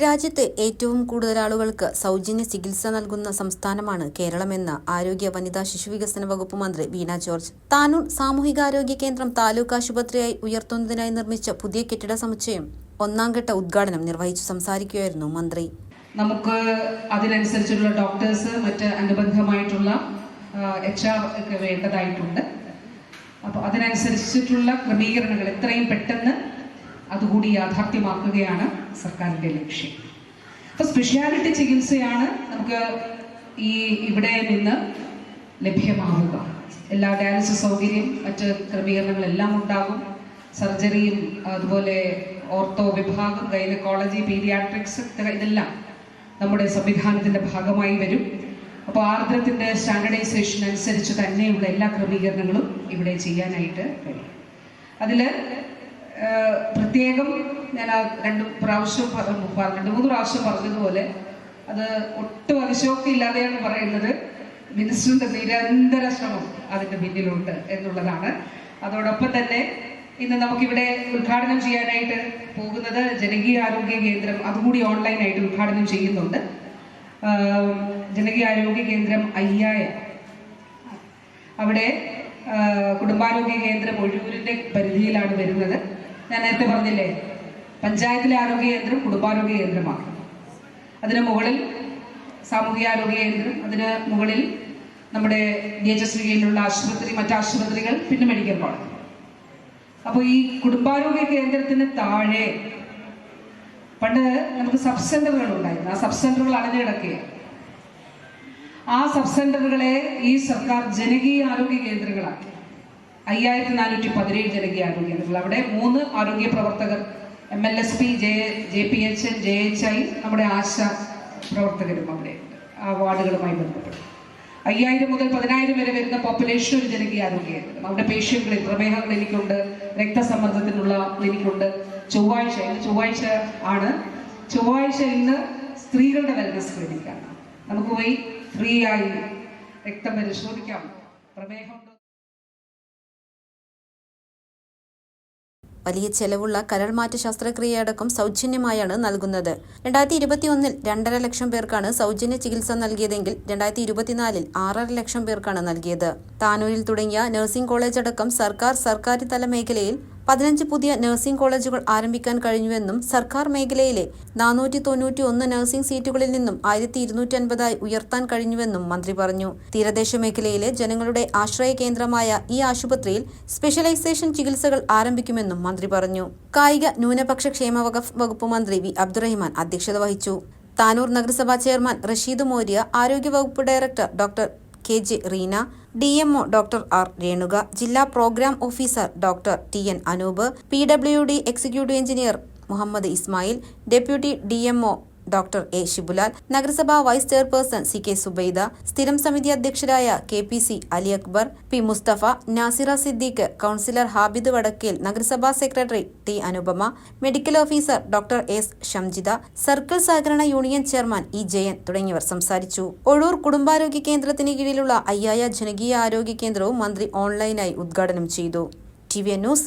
രാജ്യത്ത് ഏറ്റവും കൂടുതൽ ആളുകൾക്ക് സൗജന്യ ചികിത്സ നൽകുന്ന സംസ്ഥാനമാണ് കേരളമെന്ന് ആരോഗ്യ വനിതാ ശിശുവികസന വകുപ്പ് മന്ത്രി വീണ ജോർജ്. താനൂർ സാമൂഹികാരോഗ്യ കേന്ദ്രം താലൂക്ക് ആശുപത്രിയായി ഉയർത്തുന്നതിനായി നിർമ്മിച്ച പുതിയ കെട്ടിട സമുച്ചയം ഒന്നാം ഘട്ട ഉദ്ഘാടനം നിർവഹിച്ചു സംസാരിക്കുകയായിരുന്നു മന്ത്രി. നമുക്ക് അതിനനുസരിച്ചുള്ള ഡോക്ടേഴ്സ് മറ്റ് അനുബന്ധമായിട്ടുള്ള എച്ച് ആർ ഒക്കെ വേണ്ടതായിട്ടുണ്ട്. അപ്പോൾ അതിനനുസരിച്ചിട്ടുള്ള ക്രമീകരണങ്ങൾ എത്രയും പെട്ടെന്ന് അതുകൂടി യാഥാർത്ഥ്യമാക്കുകയാണ്. സർക്കാരിന്റെ ലക്ഷ്യം. അപ്പോൾ സ്പെഷ്യാലിറ്റി ചികിത്സയാണ് നമുക്ക് ഈ ഇവിടെ നിന്ന് ലഭ്യമാവുക. എല്ലാ ഡയാലിസിസ് സൗകര്യം മറ്റ് ക്രമീകരണങ്ങളെല്ലാം ഉണ്ടാകും. സർജറിയും അതുപോലെ ഓർത്തോ വിഭാഗം ഗൈനക്കോളജി പീഡിയാട്രിക്സ് ഇതെല്ലാം നമ്മുടെ സംവിധാനത്തിന്റെ ഭാഗമായി വരും. അപ്പോൾ ആർദ്രത്തിന്റെ സ്റ്റാൻഡർഡൈസേഷൻ അനുസരിച്ച് തന്നെയുള്ള എല്ലാ ക്രമീകരണങ്ങളും ഇവിടെ ചെയ്യാനായിട്ട് കഴിയും. അതിൽ പ്രത്യേകം ഞാൻ ആ രണ്ട് പ്രാവശ്യം രണ്ട് മൂന്ന് പ്രാവശ്യം പറഞ്ഞതുപോലെ അത് ഒട്ടും അതിശോക്തി ഇല്ലാതെയാണ് പറയുന്നത്. മിനിസ്റ്ററിന്റെ നിരന്തര ശ്രമം അതിന്റെ പിന്നിലുണ്ട് എന്നുള്ളതാണ്. അതോടൊപ്പം തന്നെ ഇന്ന് നമുക്കിവിടെ ഉദ്ഘാടനം ചെയ്യാനായിട്ട് പോകുന്നത് ജനകീയ ആരോഗ്യ കേന്ദ്രം അതുകൂടി ഓൺലൈനായിട്ട് ഉദ്ഘാടനം ചെയ്യുന്നുണ്ട്. ജനകീയ ആരോഗ്യ കേന്ദ്രം അയ്യായ അവിടെ കുടുംബാരോഗ്യ കേന്ദ്രം ഒഴിയൂരിന്റെ പരിധിയിലാണ് വരുന്നത്. ഞാൻ നേരത്തെ പറഞ്ഞില്ലേ? പഞ്ചായത്തിലെ ആരോഗ്യ കേന്ദ്രം കുടുംബാരോഗ്യ കേന്ദ്രമാണ്. അതിന് മുകളിൽ സാമൂഹിക ആരോഗ്യ കേന്ദ്രം അതിന് മുകളിൽ നമ്മുടെ ഡി എച്ച് എസ് കീഴിലുള്ള ആശുപത്രി മറ്റ് ആശുപത്രികൾ പിന്നെ മെഡിക്കൽ കോളേജ്. അപ്പോൾ ഈ കുടുംബാരോഗ്യ കേന്ദ്രത്തിന് താഴെ പണ്ട് നമുക്ക് സബ് സെന്ററുകൾ ഉണ്ടായിരുന്നു. ആ സബ് സെന്ററുകൾ അടഞ്ഞു കിടക്കുക ആ സബ് സെന്ററുകളെ ഈ സർക്കാർ ജനകീയ ആരോഗ്യ കേന്ദ്രങ്ങളാക്കി. അയ്യായിരത്തി നാനൂറ്റി പതിനേഴ് ജനകീയ ആരോഗ്യ കേന്ദ്രങ്ങൾ അവിടെ മൂന്ന് ആരോഗ്യ പ്രവർത്തകർ M L S P J J P H N J H I നമ്മുടെ ആശ പ്രവർത്തകരും അവിടെ ആ വാർഡുകളുമായി ബന്ധപ്പെട്ട്. അയ്യായിരം മുതൽ പതിനായിരം വരെ വരുന്ന പോപ്പുലേഷൻ ഒരു ജനകീയ ആരോഗ്യ കേന്ദ്രം അവിടെ പേഷ്യന്റുകൾ പ്രമേഹ ക്ലിനിക്കുണ്ട് രക്തസമ്മർദ്ദത്തിനുള്ള ക്ലിനിക്കുണ്ട്. ചൊവ്വാഴ്ച ഇന്ന് ചൊവ്വാഴ്ച ആണ്. ചൊവ്വാഴ്ച ഇന്ന് സ്ത്രീകളുടെ വെൽനസ് ക്ലിനിക്കാണ് നമുക്ക് പോയി ഫ്രീ ആയി രക്തം പരിശോധിക്കാം പ്രമേഹമുണ്ടോ വലിയ ചെലവുള്ള കരൾമാറ്റ ശസ്ത്രക്രിയയടക്കം സൗജന്യമായാണ് നൽകുന്നത്. രണ്ടായിരത്തി ഇരുപത്തിയൊന്നിൽ രണ്ടര ലക്ഷം പേർക്കാണ് സൗജന്യ ചികിത്സ നൽകിയതെങ്കിൽ രണ്ടായിരത്തി ഇരുപത്തിനാലിൽ ആറര ലക്ഷം പേർക്കാണ് നൽകിയത്. താനൂരിൽ തുടങ്ങിയ നഴ്സിംഗ് കോളേജ് അടക്കം സർക്കാർ സർക്കാരിതല മേഖലയിൽ പതിനഞ്ച് പുതിയ നഴ്സിംഗ് കോളേജുകൾ ആരംഭിക്കാൻ കഴിഞ്ഞുവെന്നും സർക്കാർ മേഖലയിലെ നാനൂറ്റി തൊണ്ണൂറ്റി ഒന്ന് നഴ്സിംഗ് സീറ്റുകളിൽ നിന്നും ആയിരത്തി ഇരുന്നൂറ്റി അൻപതായി ഉയർത്താൻ കഴിഞ്ഞുവെന്നും മന്ത്രി പറഞ്ഞു. തീരദേശ മേഖലയിലെ ജനങ്ങളുടെ ആശ്രയ കേന്ദ്രമായ ഈ ആശുപത്രിയിൽ സ്പെഷ്യലൈസേഷൻ ചികിത്സകൾ ആരംഭിക്കുമെന്നും മന്ത്രി പറഞ്ഞു. കായിക ന്യൂനപക്ഷ ക്ഷേമ വകുപ്പ് മന്ത്രി വി അബ്ദുറഹിമാൻ അധ്യക്ഷത വഹിച്ചു. താനൂർ നഗരസഭാ ചെയർമാൻ റഷീദ് മോര്യ ആരോഗ്യ വകുപ്പ് director doctor K J Reena D MO doctor R Renuka ജില്ലാ program officer doctor T N Anoop P W D executive engineer Muhammad Ismail deputy D MO doctor A. Shibulal നഗരസഭാ vice chairperson C. K. Zubaida സ്ഥിരം സമിതി അധ്യക്ഷരായ K. P. C. Ali Akbar P. Musthafa Nasira Siddique councillor Habid Vadakkel നഗരസഭാ secretary T. Anupama medical officer doctor S. Shamjitha circle സഹകരണ union chairman E. Jayan തുടങ്ങിയവർ സംസാരിച്ചു. ഒഴൂർ കുടുംബാരോഗ്യ കേന്ദ്രത്തിന് കീഴിലുള്ള അയ്യായ ജനകീയ ആരോഗ്യ കേന്ദ്രവും മന്ത്രി ഓൺലൈനായി ഉദ്ഘാടനം ചെയ്തു. T. V. News